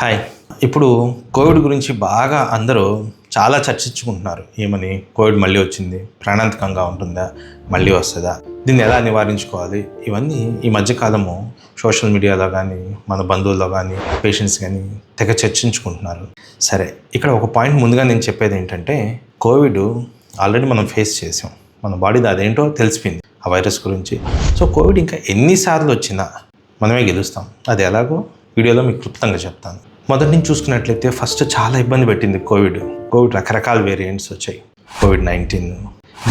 Hi ఇప్పుడు Covid గురించి బాగా అందరూ చాలా చర్చించుకుంటున్నారు. ఏమని? కోవిడ్ మళ్ళీ వచ్చింది. ప్రాణాంతకంగా ఉంటుందా? మళ్ళీ వస్తుందా? దీన్ని ఎలా నివారించుకోవాలి? ఇవన్నీ ఈ మధ్యకాలము సోషల్ మీడియాలో కానీ మన బంధువుల్లో కానీ పేషెంట్స్ కానీ తెగ చర్చించుకుంటున్నారు. సరే ఇక్కడ ఒక పాయింట్ ముందుగా నేను చెప్పేది ఏంటంటే కోవిడ్ ఆల్రెడీ మనం ఫేస్ చేసాం. మన బాడీది అదేంటో తెలిసిపోయింది ఆ వైరస్ గురించి. సో కోవిడ్ ఇంకా ఎన్నిసార్లు వచ్చినా మనమే గెలుస్తాం. అది ఎలాగో వీడియోలో మీకు క్లుప్తంగా చెప్తాను. మొదటి నుంచి చూసుకున్నట్లయితే ఫస్ట్ చాలా ఇబ్బంది పెట్టింది కోవిడ్. కోవిడ్ రకరకాల వేరియంట్స్ వచ్చాయి. కోవిడ్ నైన్టీన్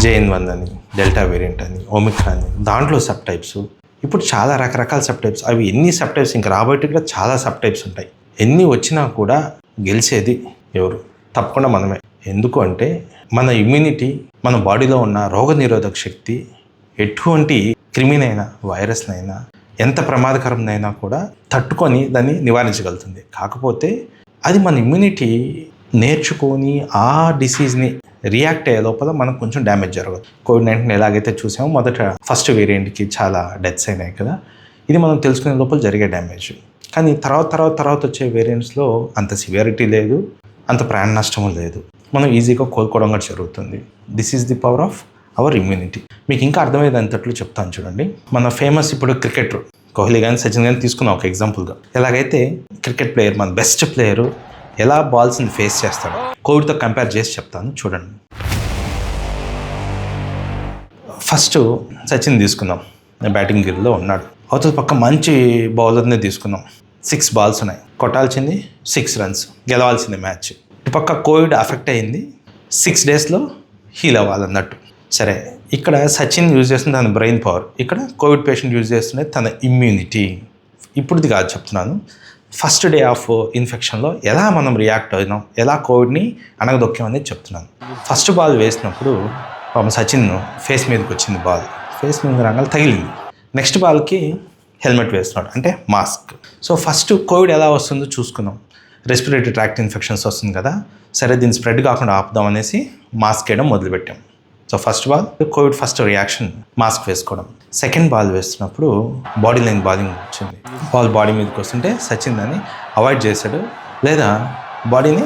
జేఎన్ వన్ అని డెల్టా వేరియంట్ అని ఒమిక్రాన్ అని దాంట్లో సబ్ టైప్స్ ఇప్పుడు చాలా రకరకాల సబ్ టైప్స్ అవి ఎన్ని సబ్ టైప్స్ ఇంకా రాబోయే కూడా చాలా సబ్ టైప్స్ ఉంటాయి. ఎన్ని వచ్చినా కూడా గెలిచేది ఎవరు? తప్పకుండా మనమే. ఎందుకు అంటే మన ఇమ్యూనిటీ మన బాడీలో ఉన్న రోగనిరోధక శక్తి ఎటువంటి క్రిమినైనా వైరస్నైనా ఎంత ప్రమాదకరమైనా కూడా తట్టుకొని దాన్ని నివారించగలుగుతుంది. కాకపోతే అది మన ఇమ్యూనిటీ నేర్చుకొని ఆ డిసీజ్ని రియాక్ట్ అయ్యే లోపల మనకు కొంచెం డ్యామేజ్ జరగదు. కోవిడ్ నైన్టీన్ ఎలాగైతే చూసామో మొదట ఫస్ట్ వేరియంట్కి చాలా డెత్స్ అయినాయి కదా. ఇది మనం తెలుసుకునే లోపల జరిగే డ్యామేజ్ కానీ తర్వాత తర్వాత తర్వాత వచ్చే వేరియంట్స్లో అంత సివియారిటీ లేదు అంత ప్రాణ నష్టం లేదు. మనం ఈజీగా కోలుకోవడం కూడా జరుగుతుంది. This is the power of our immunity. మీకు ఇంకా అర్థమయ్యేది అంతట్లు చెప్తాను చూడండి. మన ఫేమస్ ఇప్పుడు క్రికెటర్ కోహ్లీ కానీ సచిన్ కానీ తీసుకున్నాం ఒక ఎగ్జాంపుల్గా. ఎలాగైతే క్రికెట్ ప్లేయర్ మన బెస్ట్ ప్లేయరు ఎలా బాల్స్ని ఫేస్ చేస్తాడో కోవిడ్తో కంపేర్ చేసి చెప్తాను చూడండి. ఫస్ట్ సచిన్ తీసుకున్నాం. బ్యాటింగ్ గిరిలో ఉన్నాడు. అవతల పక్క మంచి బౌలర్ని తీసుకున్నాం. సిక్స్ బాల్స్ ఉన్నాయి. కొట్టాల్సింది సిక్స్ రన్స్ గెలవాల్సింది మ్యాచ్ ఇటు పక్క కోవిడ్ అఫెక్ట్ అయింది. సిక్స్ డేస్లో హీల్ అవ్వాలన్నట్టు. సరే ఇక్కడ సచిన్ యూజ్ చేస్తుంది తన బ్రెయిన్ పవర్ ఇక్కడ కోవిడ్ పేషెంట్ యూజ్ చేస్తున్నది తన ఇమ్యూనిటీ ఇప్పుడుది కాదు చెప్తున్నాను. ఫస్ట్ డే ఆఫ్ ఇన్ఫెక్షన్లో ఎలా మనం రియాక్ట్ అయినాం ఎలా కోవిడ్ని అనగదొక్కాం అనేది చెప్తున్నాను. ఫస్ట్ బాల్ వేసినప్పుడు పాపం సచిన్ ఫేస్ మీదకి వచ్చింది బాల్. ఫేస్ మీద రంగాలు తగిలింది. నెక్స్ట్ బాల్కి హెల్మెట్ వేస్తున్నాడు అంటే మాస్క్. సో ఫస్ట్ కోవిడ్ ఎలా వస్తుందో చూసుకున్నాం. రెస్పిరేటరీ ట్రాక్ట్ ఇన్ఫెక్షన్స్ వస్తుంది కదా సరే దీన్ని స్ప్రెడ్ కాకుండా ఆపుదాం అనేసి మాస్క్ వేయడం మొదలుపెట్టాం. So first ball Covid first reaction mask వేసుకోవడం. సెకండ్ బాల్ వేస్తున్నప్పుడు బాడీ లైన్ బాలింగ్ వచ్చింది. బాల్ బాడీ మీదకి వస్తుంటే సచిన్ దాన్ని అవాయిడ్ చేశాడు లేదా బాడీని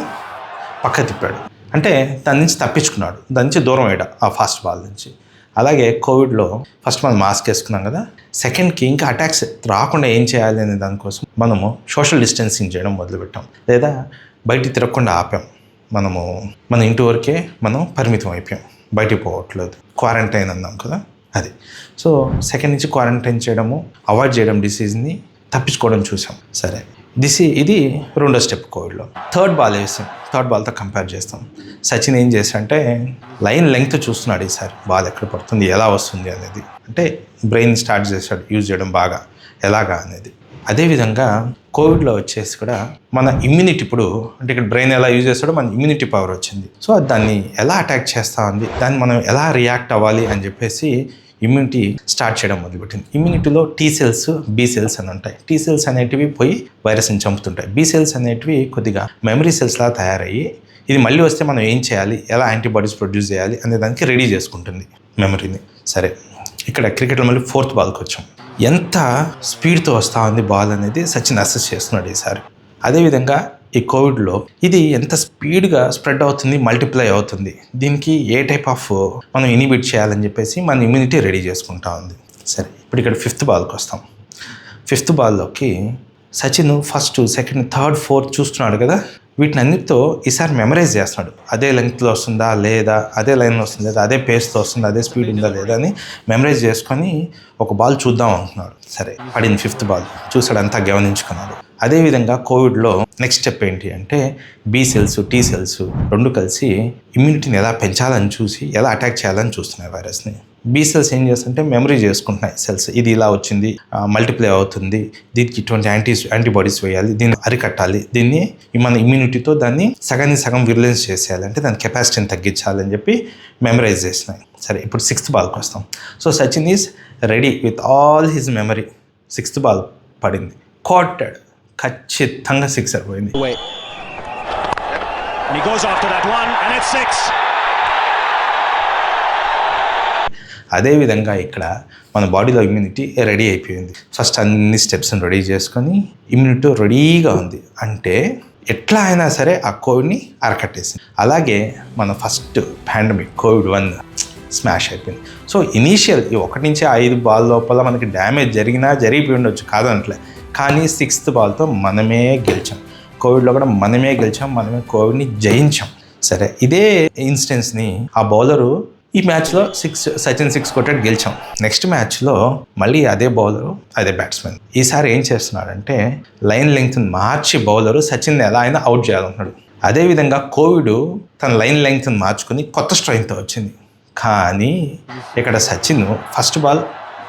పక్క తిప్పాడు. అంటే దాని నుంచి తప్పించుకున్నాడు. దాని నుంచి దూరం అయ్యాడు ఆ ఫాస్ట్ బాల్ నుంచి. అలాగే కోవిడ్లో ఫస్ట్ మనం మాస్క్ వేసుకున్నాం కదా సెకండ్కి ఇంకా అటాక్స్ రాకుండా ఏం చేయాలి అనే దానికోసం మనము సోషల్ డిస్టెన్సింగ్ చేయడం మొదలుపెట్టాం. లేదా బయటికి తిరగకుండా ఆపాం. మనము మన ఇంటి వరకే మనం పరిమితం అయిపోయాం. బయటికి పోవట్లేదు క్వారంటైన్ అన్నాం కదా అది. సో సెకండ్ నుంచి క్వారంటైన్ చేయడము అవాయిడ్ చేయడం డిసీజ్ని తప్పించుకోవడం చూసాం. సరే. దిస్ ఇది రెండో స్టెప్ కోవిడ్లో థర్డ్ బాల్ వేసాం. థర్డ్ బాల్తో కంపేర్ చేస్తాం. సచిన్ ఏం చేశాడంటే లైన్ లెంగ్త్ చూస్తున్నాడు ఈసారి. బాల్ ఎక్కడ పడుతుంది ఎలా వస్తుంది అనేది. అంటే బ్రెయిన్ స్టార్ట్ చేశాడు యూజ్ చేయడం బాగా. ఎలాగా అనేది. అదేవిధంగా కోవిడ్లో వచ్చేసి కూడా మన ఇమ్యూనిటీ ఇప్పుడు అంటే ఇక్కడ బ్రెయిన్ ఎలా యూజ్ చేస్తాడో మన ఇమ్యూనిటీ పవర్ వచ్చింది. సో దాన్ని ఎలా అటాక్ చేస్తా ఉంది దాన్ని మనం ఎలా రియాక్ట్ అవ్వాలి అని చెప్పేసి ఇమ్యూనిటీ స్టార్ట్ చేయడం మొదలుపెట్టింది. ఇమ్యూనిటీలో టీ సెల్స్ బి సెల్స్ అని ఉంటాయి. టీ సెల్స్ అనేటివి పోయి వైరస్ని చంపుతుంటాయి. బి సెల్స్ అనేటివి కొద్దిగా మెమరీ సెల్స్లా తయారయ్యి ఇది మళ్ళీ వస్తే మనం ఏం చేయాలి ఎలా యాంటీబాడీస్ ప్రొడ్యూస్ చేయాలి అనే దానికి రెడీ చేసుకుంటుంది మెమరీని సరే. ఇక్కడ క్రికెట్లో మళ్ళీ ఫోర్త్ బాల్కి వచ్చాం. ఎంత స్పీడ్తో వస్తూ ఉంది బాల్ అనేది సచిన్ అసెస్ చేస్తున్నాడు ఈసారి. అదేవిధంగా ఈ కోవిడ్లో ఇది ఎంత స్పీడ్గా స్ప్రెడ్ అవుతుంది మల్టిప్లై అవుతుంది దీనికి ఏ టైప్ ఆఫ్ మనం ఇనిబిట్ చేయాలని చెప్పేసి మన ఇమ్యూనిటీ రెడీ చేసుకుంటా ఉంది. సరే ఇప్పుడు ఇక్కడ ఫిఫ్త్ బాల్కి వస్తాం. Fifth బాల్లోకి Sachin first second third fourth చూస్తున్నాడు కదా వీటిని అన్నిటితో ఈసారి మెమరైజ్ చేస్తున్నాడు. అదే లెంగ్త్లో వస్తుందా లేదా అదే లైన్లో వస్తుందా లేదా అదే పేస్తో వస్తుందా అదే స్పీడ్ ఉందా లేదా అని మెమరైజ్ చేసుకొని ఒక బాల్ చూద్దాం అంటున్నాడు సరే పడింది ఫిఫ్త్ బాల్ చూసాడు అంతా గమనించుకున్నాడు. అదేవిధంగా కోవిడ్లో నెక్స్ట్ స్టెప్ ఏంటి అంటే బి సెల్స్ టీ సెల్స్ రెండు కలిసి ఇమ్యూనిటీని ఎలా పెంచాలని చూసి ఎలా అటాక్ చేయాలని చూస్తున్నాయి వైరస్ని బీ సెల్స్ ఏం చేస్తుంటే మెమరీ చేసుకుంటున్నాయి సెల్స్ ఇది ఇలా వచ్చింది మల్టిప్లై అవుతుంది. దీనికి ఇటువంటి యాంటీ యాంటీబాడీస్ వేయాలి దీన్ని అరికట్టాలి. దీన్ని మన ఇమ్యూనిటీతో దాన్ని సగాన్ని సగం విర్లెన్స్ చేసేయాలి. అంటే దాని కెపాసిటీని తగ్గించాలని చెప్పి మెమరైజ్ చేసినాయి సరే ఇప్పుడు సిక్స్త్ బాల్కి వస్తాం. So Sachin is ready with all his memory sixth ball పడింది. కాటెడ్ ఖచ్చితంగా సిక్సర్ పోయింది. He goes after that one, and it's six. అదేవిధంగా ఇక్కడ మన బాడీలో ఇమ్యూనిటీ రెడీ అయిపోయింది. ఫస్ట్ అన్ని స్టెప్స్ని రెడీ చేసుకొని ఇమ్యూనిటీ రెడీగా ఉంది. అంటే ఎట్లా అయినా సరే ఆ కోవిడ్ని అరకట్టేసింది. అలాగే మన first pandemic Covid one smash అయిపోయింది. సో ఇనీషియల్ ఈ ఒకటి నుంచి ఐదు బాల్ లోపల మనకి డ్యామేజ్ జరిగినా జరిగిపోయి ఉండొచ్చు కాదనట్లే కానీ సిక్స్త్ బాల్తో మనమే గెలిచాం. కోవిడ్లో కూడా మనమే గెలిచాం మనమే కోవిడ్ని జయించాం. సరే ఇదే ఇన్స్టెన్స్ని ఆ బౌలరు ఈ మ్యాచ్లో సిక్స్ సచిన్ సిక్స్ కొట్టాడు గెలిచాం. నెక్స్ట్ మ్యాచ్లో మళ్ళీ అదే బౌలరు అదే బ్యాట్స్మెన్ ఈసారి ఏం చేస్తున్నాడంటే లైన్ లెంగ్త్ మార్చి బౌలరు సచిన్ ఎలా అయినా అవుట్ చేయాలనుకున్నాడు అదేవిధంగా కోవిడ్ తన లైన్ లెంగ్త్ మార్చుకుని కొత్త స్ట్రెంగ్తో వచ్చింది. కానీ ఇక్కడ సచిన్ ఫస్ట్ బాల్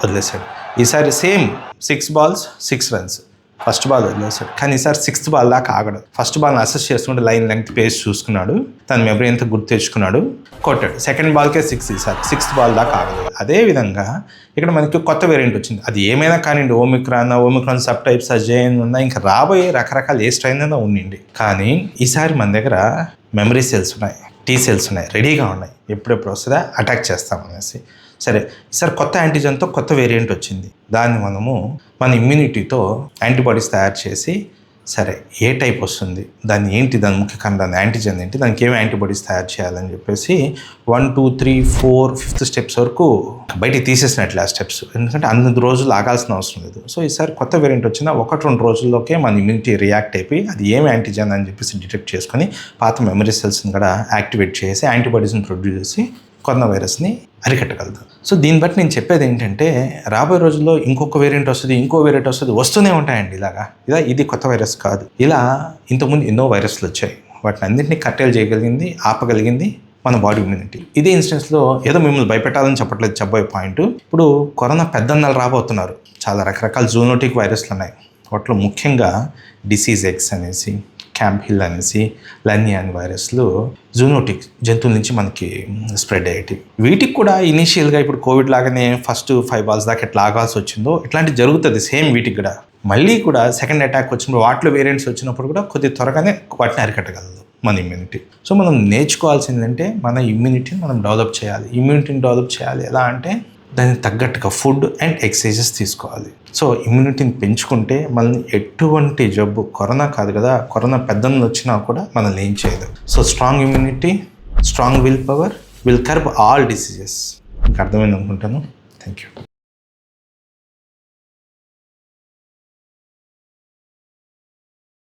వదిలేశాడు. ఈసారి same six balls six runs first ball వదిలేశాడు. కానీ ఈసారి సిక్స్త్ బాల్ దాకా ఆగడు. ఫస్ట్ బాల్ని అసెస్ చేసుకుంటే లైన్ లెంగ్త్ పేస్ చూసుకున్నాడు. తన మెమరీ ఎంత గుర్తు తెచ్చుకున్నాడు. కొట్టాడు. సెకండ్ బాల్కే సిక్స్ ఈసారి. సిక్స్త్ బాల్ దాకా ఆగలేదు అదే విధంగా ఇక్కడ మనకి కొత్త వేరియంట్ వచ్చింది. అది ఏమైనా కానివ్వండి ఓమిక్రాన్ ఓమిక్రాన్ సబ్ టైప్స్ అజయన్ ఉన్నా ఇంకా రాబోయే రకరకాల ఏ స్ట్రైన్ అయినా ఉండిండి కానీ ఈసారి మన దగ్గర మెమరీ సెల్స్ ఉన్నాయి. టీ సెల్స్ ఉన్నాయి. రెడీగా ఉన్నాయి. ఎప్పుడెప్పుడు వస్తుందా? అటాక్ చేస్తాం అనేసి సరే ఈసారి కొత్త యాంటీజన్తో కొత్త వేరియంట్ వచ్చింది. దాన్ని మనము మన ఇమ్యూనిటీతో యాంటీబాడీస్ తయారు చేసి సరే ఏ టైప్ వస్తుంది దాన్ని ఏంటి దాని ముఖ్య కారణం దాని యాంటీజన్ ఏంటి దానికి ఏమి యాంటీబాడీస్ తయారు చేయాలని చెప్పేసి one two three four fifth steps వరకు బయటికి తీసేసినట్లు ఆ స్టెప్స్ ఎందుకంటే అన్ని రోజులు ఆగాల్సిన అవసరం లేదు. సో ఈసారి కొత్త వేరియంట్ వచ్చినా ఒకటి రెండు రోజుల్లోకే మన ఇమ్యూనిటీ రియాక్ట్ అయిపోయి అది ఏమి యాంటీజన్ అని చెప్పేసి డిటెక్ట్ చేసుకొని పాత మెమరీ సెల్స్ని కూడా యాక్టివేట్ చేసి యాంటీబాడీస్ని ప్రొడ్యూస్ చేసి కరోనా వైరస్ని అరికట్టగలుగుతాం సో దీన్ని బట్టి నేను చెప్పేది ఏంటంటే రాబోయే రోజుల్లో ఇంకొక వేరియంట్ వస్తుంది ఇంకో వేరియంట్ వస్తుంది వస్తూనే ఉంటాయండి ఇలాగా. ఇలా ఇది కొత్త వైరస్ కాదు. ఇలా ఇంతకుముందు ఎన్నో వైరస్లు వచ్చాయి. వాటిని అన్నింటినీ కట్టేలు చేయగలిగింది ఆపగలిగింది మన బాడీ ఇమ్యూనిటీ. ఇదే ఇన్స్టెన్స్లో ఏదో మిమ్మల్ని భయపెట్టాలని చెప్పట్లేదు చెప్పబోయే పాయింట్. ఇప్పుడు కరోనా పెద్దన్నలు రాబోతున్నారు. చాలా రకరకాల జూనోటిక్ వైరస్లు ఉన్నాయి. వాటిలో ముఖ్యంగా డిసీజ్ ఎక్స్ అనేసి క్యాంప్ హిల్ అనేసి లన్యాన్ వైరస్లు జూనోటిక్ జంతువుల నుంచి మనకి స్ప్రెడ్ అయ్యేటి వీటికి కూడా ఇనీషియల్గా ఇప్పుడు కోవిడ్ లాగానే ఫస్ట్ ఫైవ్ బాల్స్ దాకా ఎట్లా ఆగాల్సి వచ్చిందో ఇట్లాంటి జరుగుతుంది సేమ్ వీటికి కూడా. మళ్ళీ కూడా సెకండ్ అటాక్ వచ్చినప్పుడు వాటిలో వేరియంట్స్ వచ్చినప్పుడు కూడా కొద్ది త్వరగానే వాటిని అరికట్టగలదు మన ఇమ్యూనిటీ సో మనం నేర్చుకోవాల్సిందంటే మన ఇమ్యూనిటీని మనం డెవలప్ చేయాలి. ఇమ్యూనిటీని డెవలప్ చేయాలి. ఎలా అంటే దానికి తగ్గట్టుగా ఫుడ్ అండ్ ఎక్సర్సైజెస్ తీసుకోవాలి. సో ఇమ్యూనిటీని పెంచుకుంటే మనల్ని ఎటువంటి జబ్బు కరోనా కాదు కదా కరోనా పెద్దలు వచ్చినా కూడా మనల్ని ఏం చేయదు. So strong immunity strong will power will curb all diseases మీకు అర్థమైంది అనుకుంటాను. Thank you